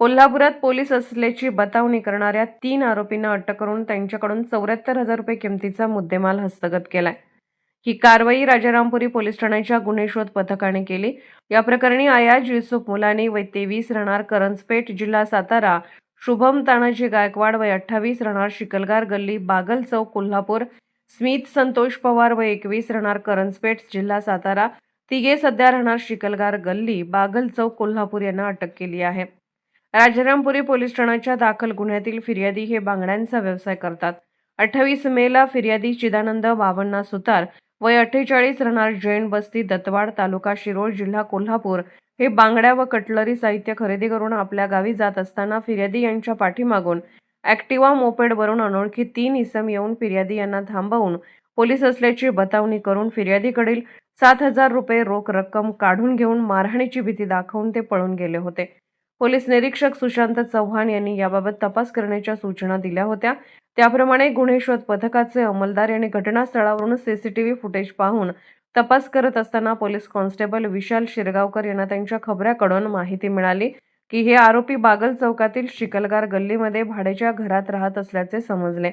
कोल्हापुरात पोलीस असल्याची बतावणी करणाऱ्या तीन आरोपींना अटक करून त्यांच्याकडून चौऱ्याहत्तर हजार रुपये किमतीचा मुद्देमाल हस्तगत केलाय. ही कारवाई राजारामपुरी पोलीस ठाण्याच्या गुन्हे शोध पथकाने केली. या प्रकरणी आयाज युसुफ मुलानी वय तेवीस राहणार करंजपेठ जिल्हा सातारा शुभम तानाजी गायकवाड वय अठ्ठावीस राहणार शिकलगार गल्ली बागल चौक कोल्हापूर स्मित संतोष पवार वय एकवीस राहणार करंजपेठ जिल्हा सातारा तिघे सध्या राहणार शिकलगार गल्ली बागल चौक कोल्हापूर यांना अटक केली आहे. राजारामपुरी पोलीस ठाण्याच्या दाखल गुन्ह्यातील फिर्यादी हे बांगड्यांचा व्यवसाय करतात. अठ्ठावीस मेला फिर्यादी चिदानंद बावन्ना सुतार वय अठ्ठेचाळीस राहणार जैन बस्ती दत्तवाड तालुका शिरोळ जिल्हा कोल्हापूर हे बांगड्या व कटलरी साहित्य खरेदी करून आपल्या गावी जात असताना फिर्यादी यांच्या पाठीमागून ॲक्टिवा मोपेडवरून अनोळखी तीन इसम येऊन फिर्यादी यांना थांबवून पोलीस असल्याची बतावणी करून फिर्यादीकडील सात हजार रुपये रोख रक्कम काढून घेऊन मारहाणीची भीती दाखवून ते पळून गेले होते. पोलीस निरीक्षक सुशांत चव्हाण यांनी याबाबत तपास करण्याच्या सूचना दिल्या होत्या. त्याप्रमाणे गुन्हे शोध पथकाचे अंमलदार यांनी घटनास्थळावरून सीसीटीव्ही फुटेज पाहून तपास करत असताना पोलीस कॉन्स्टेबल विशाल शिरगावकर यांना त्यांच्या खबऱ्याकडून माहिती मिळाली की हे आरोपी बागल चौकातील शिकलगार गल्लीमध्ये भाड्याच्या घरात राहत असल्याचे समजले.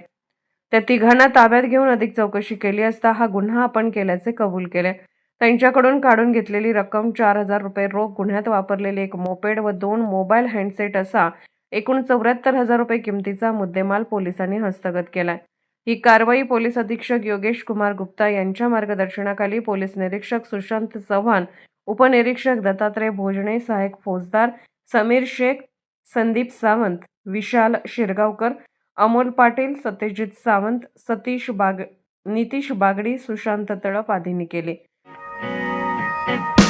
त्या तिघांना ताब्यात घेऊन अधिक चौकशी केली असता हा गुन्हा आपण केल्याचे कबूल केले. त्यांच्याकडून काढून घेतलेली रक्कम चार हजार रुपये रोख गुन्ह्यात वापरलेले एक मोपेड व दोन मोबाईल हँडसेट असा एकूण चौऱ्याहत्तर हजार रुपये किमतीचा मुद्देमाल पोलिसांनी हस्तगत केलाय. ही कारवाई पोलीस अधीक्षक योगेश कुमार गुप्ता यांच्या मार्गदर्शनाखाली पोलीस निरीक्षक सुशांत चव्हाण उपनिरीक्षक दत्तात्रय भोजने सहाय्यक फौजदार समीर शेख संदीप सावंत विशाल शिरगावकर अमोल पाटील सत्यजित सावंत सतीश बाग नितीश बागडी सुशांत तळप आदींनी केले. Thank you.